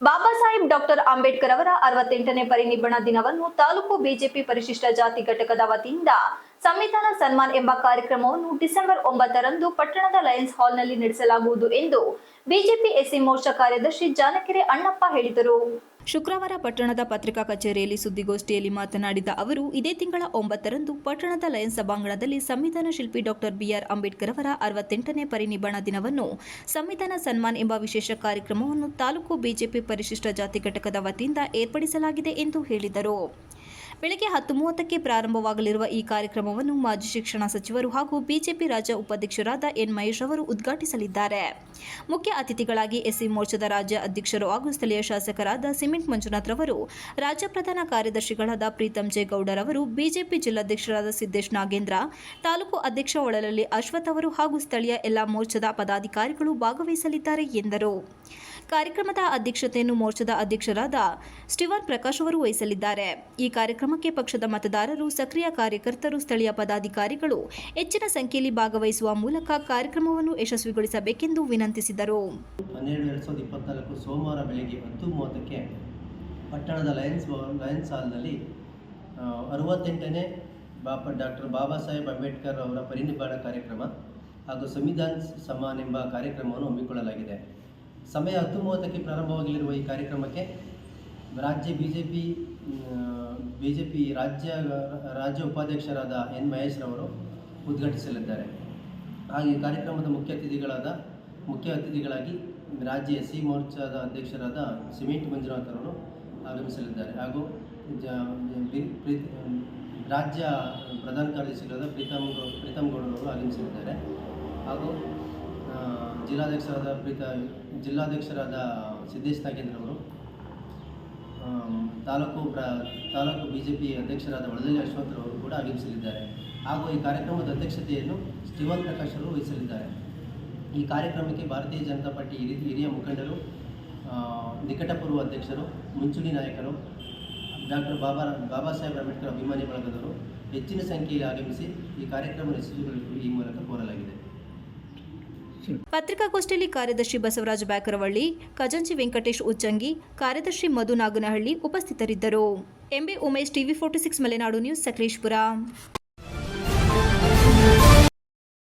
Baba Saheb doctor Ambedkar ಅವರ ಅರವತ್ತೆಂಟನೇ ಪರಿನಿಬ್ಬಣ ದಿನವನ್ನು taluk BJP ಪರಿಶಿಷ್ಟ ಜಾತಿ ಘಟಕದ ವತಿಯಿಂದ ಸಂವಿಧಾನ ಸನ್ಮಾನ್ ಎಂಬ ಕಾರ್ಯಕ್ರಮವನ್ನು ಡಿಸೆಂಬರ್ ಒಂಬತ್ತರಂದು ಪಟ್ಟಣದ ಲಯನ್ಸ್ ಹಾಲ್ನಲ್ಲಿ ನಡೆಸಲಾಗುವುದು ಎಂದು ಬಿಜೆಪಿ ಎಸ್ಸಿ ಮೋರ್ಚಾ ಕಾರ್ಯದರ್ಶಿ ಜಾನಕೆರೆ ಅಣ್ಣಪ್ಪ ಹೇಳಿದರು. ಶುಕ್ರವಾರ ಪಟ್ಟಣದ ಪತ್ರಿಕಾ ಕಚೇರಿಯಲ್ಲಿ ಸುದ್ದಿಗೋಷ್ಠಿಯಲ್ಲಿ ಮಾತನಾಡಿದ ಅವರು, ಇದೇ ತಿಂಗಳ ಒಂಬತ್ತರಂದು ಪಟ್ಟಣದ ಲಯನ್ಸ್ ಸಭಾಂಗಣದಲ್ಲಿ ಸಂವಿಧಾನ ಶಿಲ್ಪಿ ಡಾಕ್ಟರ್ ಬಿಆರ್ ಅಂಬೇಡ್ಕರ್ ಅವರ ಅರವತ್ತೆಂಟನೇ ಪರಿನಿಬ್ಬಣ ದಿನವನ್ನು, ಸಂವಿಧಾನ ಸನ್ಮಾನ್ ಎಂಬ ವಿಶೇಷ ಕಾರ್ಯಕ್ರಮವನ್ನು ತಾಲೂಕು ಬಿಜೆಪಿ ಪರಿಶಿಷ್ಟ ಜಾತಿ ಘಟಕದ ವತಿಯಿಂದ ಏರ್ಪಡಿಸಲಾಗಿದೆ ಎಂದು ಹೇಳಿದರು. ಬೆಳಗ್ಗೆ ಹತ್ತು ಮೂವತ್ತಕ್ಕೆ ಪ್ರಾರಂಭವಾಗಲಿರುವ ಈ ಕಾರ್ಯಕ್ರಮವನ್ನು ಮಾಜಿ ಶಿಕ್ಷಣ ಸಚಿವರು ಹಾಗೂ ಬಿಜೆಪಿ ರಾಜ್ಯ ಉಪಾಧ್ಯಕ್ಷರಾದ ಎನ್ ಮಹೇಶ್ ಅವರು ಉದ್ಘಾಟಿಸಲಿದ್ದಾರೆ. ಮುಖ್ಯ ಅತಿಥಿಗಳಾಗಿ ಎಸ್ಸಿ ಮೋರ್ಚಾದ ರಾಜ್ಯ ಅಧ್ಯಕ್ಷರು ಹಾಗೂ ಸ್ಥಳೀಯ ಶಾಸಕರಾದ ಸಿಮೆಂಟ್ ಮಂಜುನಾಥ್ ರವರು, ರಾಜ್ಯ ಪ್ರಧಾನ ಕಾರ್ಯದರ್ಶಿಗಳಾದ ಪ್ರೀತಂ ಜೇಗೌಡರವರು ಬಿಜೆಪಿ ಜಿಲ್ಲಾಧ್ಯಕ್ಷರಾದ ಸಿದ್ದೇಶ್ ನಾಗೇಂದ್ರ, ತಾಲೂಕು ಅಧ್ಯಕ್ಷ ಒಳಲಲ್ಲಿ ಅಶ್ವಥ್ ಅವರು ಹಾಗೂ ಸ್ಥಳೀಯ ಎಲ್ಲ ಮೋರ್ಚಾದ ಪದಾಧಿಕಾರಿಗಳು ಭಾಗವಹಿಸಲಿದ್ದಾರೆ ಎಂದರು. ಕಾರ್ಯಕ್ರಮದ ಅಧ್ಯಕ್ಷತೆಯನ್ನು ಮೋರ್ಚಾದ ಅಧ್ಯಕ್ಷರಾದ ಸ್ಟಿವನ್ ಪ್ರಕಾಶ್ ಅವರು ವಹಿಸಲಿದ್ದಾರೆ. ಈ ಕಾರ್ಯಕ್ರಮಕ್ಕೆ ಪಕ್ಷದ ಮತದಾರರು, ಸಕ್ರಿಯ ಕಾರ್ಯಕರ್ತರು, ಸ್ಥಳೀಯ ಪದಾಧಿಕಾರಿಗಳು ಹೆಚ್ಚಿನ ಸಂಖ್ಯೆಯಲ್ಲಿ ಭಾಗವಹಿಸುವ ಮೂಲಕ ಕಾರ್ಯಕ್ರಮವನ್ನು ಯಶಸ್ವಿಗೊಳಿಸಬೇಕೆಂದು ವಿನಂತಿಸಿದರು. ಹನ್ನೆರಡು ಎರಡು ಸಾವಿರದ ಇಪ್ಪತ್ನಾಲ್ಕು ಸೋಮವಾರ ಬೆಳಗ್ಗೆ ಹತ್ತು ಮೂವತ್ತಕ್ಕೆ ಪಟ್ಟಣದ ಲಯನ್ಸ್ ಲಯನ್ಸ್ ಹಾಲ್ನಲ್ಲಿ ಅರವತ್ತೆಂಟನೇ ಬಾಪ, ಡಾಕ್ಟರ್ ಬಾಬಾ ಸಾಹೇಬ್ ಅಂಬೇಡ್ಕರ್ ಅವರ ಪರಿನಿಬ್ಬಾಣ ಕಾರ್ಯಕ್ರಮ ಹಾಗೂ ಸಂವಿಧಾನ ಸಮಾನ್ ಎಂಬ ಕಾರ್ಯಕ್ರಮವನ್ನು ಹಮ್ಮಿಕೊಳ್ಳಲಾಗಿದೆ. ಸಮಯ ಹತ್ತು ಮೂವತ್ತಕ್ಕೆ ಪ್ರಾರಂಭವಾಗಲಿರುವ ಈ ಕಾರ್ಯಕ್ರಮಕ್ಕೆ ರಾಜ್ಯ B J P B J P ರಾಜ್ಯ ರಾಜ್ಯ ಉಪಾಧ್ಯಕ್ಷರಾದ ಎನ್ ಮಹೇಶ್ರವರು ಉದ್ಘಾಟಿಸಲಿದ್ದಾರೆ. ಹಾಗೆ ಕಾರ್ಯಕ್ರಮದ ಮುಖ್ಯ ಅತಿಥಿಗಳಾದ ಮುಖ್ಯ ಅತಿಥಿಗಳಾಗಿ ರಾಜ್ಯ ಎಸ್ ಸಿ ಮೋರ್ಚಾದ ಅಧ್ಯಕ್ಷರಾದ ಸಿಮೆಂಟ್ ಮಂಜುನಾಥರವರು ಆಗಮಿಸಲಿದ್ದಾರೆ. ಹಾಗೂ ರಾಜ್ಯ ಪ್ರಧಾನ ಕಾರ್ಯದರ್ಶಿಗಳಾದ ಪ್ರೀತಮ್ ಪ್ರೀತಮ್ ಗೌಡರವರು ಆಗಮಿಸಲಿದ್ದಾರೆ. ಹಾಗೂ ಜಿಲ್ಲಾಧ್ಯಕ್ಷರಾದ ಪ್ರೀತ ಜಿಲ್ಲಾಧ್ಯಕ್ಷರಾದ ಸಿದ್ದೇಶ್ ನಾಗೇಂದ್ರ ಅವರು ಆಮ್, ತಾಲೂಕು ಪ್ರ, ತಾಲೂಕು ಬಿ ಜೆ ಪಿ ಅಧ್ಯಕ್ಷರಾದ ಒಳದಲ್ಲಿ ಅಶ್ವಥ್ರವರು ಕೂಡ ಆಗಮಿಸಲಿದ್ದಾರೆ ಹಾಗೂ ಈ ಕಾರ್ಯಕ್ರಮದ ಅಧ್ಯಕ್ಷತೆಯನ್ನು ಸ್ಟೀವನ್ ಪ್ರಕಾಶ್ ವಹಿಸಲಿದ್ದಾರೆ. ಈ ಕಾರ್ಯಕ್ರಮಕ್ಕೆ ಭಾರತೀಯ ಜನತಾ ಪಾರ್ಟಿ ಹಿರಿಯ ಮುಖಂಡರು ನಿಕಟಪೂರ್ವ ಅಧ್ಯಕ್ಷರು, ಮುಂಚೂಣಿ ನಾಯಕರು, ಡಾಕ್ಟರ್ ಬಾಬಾ ಬಾಬಾ ಸಾಹೇಬ್ ಅಂಬೇಡ್ಕರ್ ಅಭಿಮಾನಿ ಬಳಗದವರು ಹೆಚ್ಚಿನ ಸಂಖ್ಯೆಯಲ್ಲಿ ಆಗಮಿಸಿ ಈ ಕಾರ್ಯಕ್ರಮ ಯಶಸ್ವಿಗೊಳಿಸಲು ಈ ಮೂಲಕ ಕೋರಲಾಗಿದೆ. ಪತ್ರಿಕಾಗೋಷ್ಠಿಯಲ್ಲಿ ಕಾರ್ಯದರ್ಶಿ ಬಸವರಾಜ ಬ್ಯಾಕರವಳ್ಳಿ, ಖಜಂಚಿ ವೆಂಕಟೇಶ್ ಉಚ್ಚಂಗಿ ಕಾರ್ಯದರ್ಶಿ ಮಧು ನಾಗನಹಳ್ಳಿ ಉಪಸ್ಥಿತರಿದ್ದರು. MB Umesh, TV forty six, Malenadu news, Sakleshpur.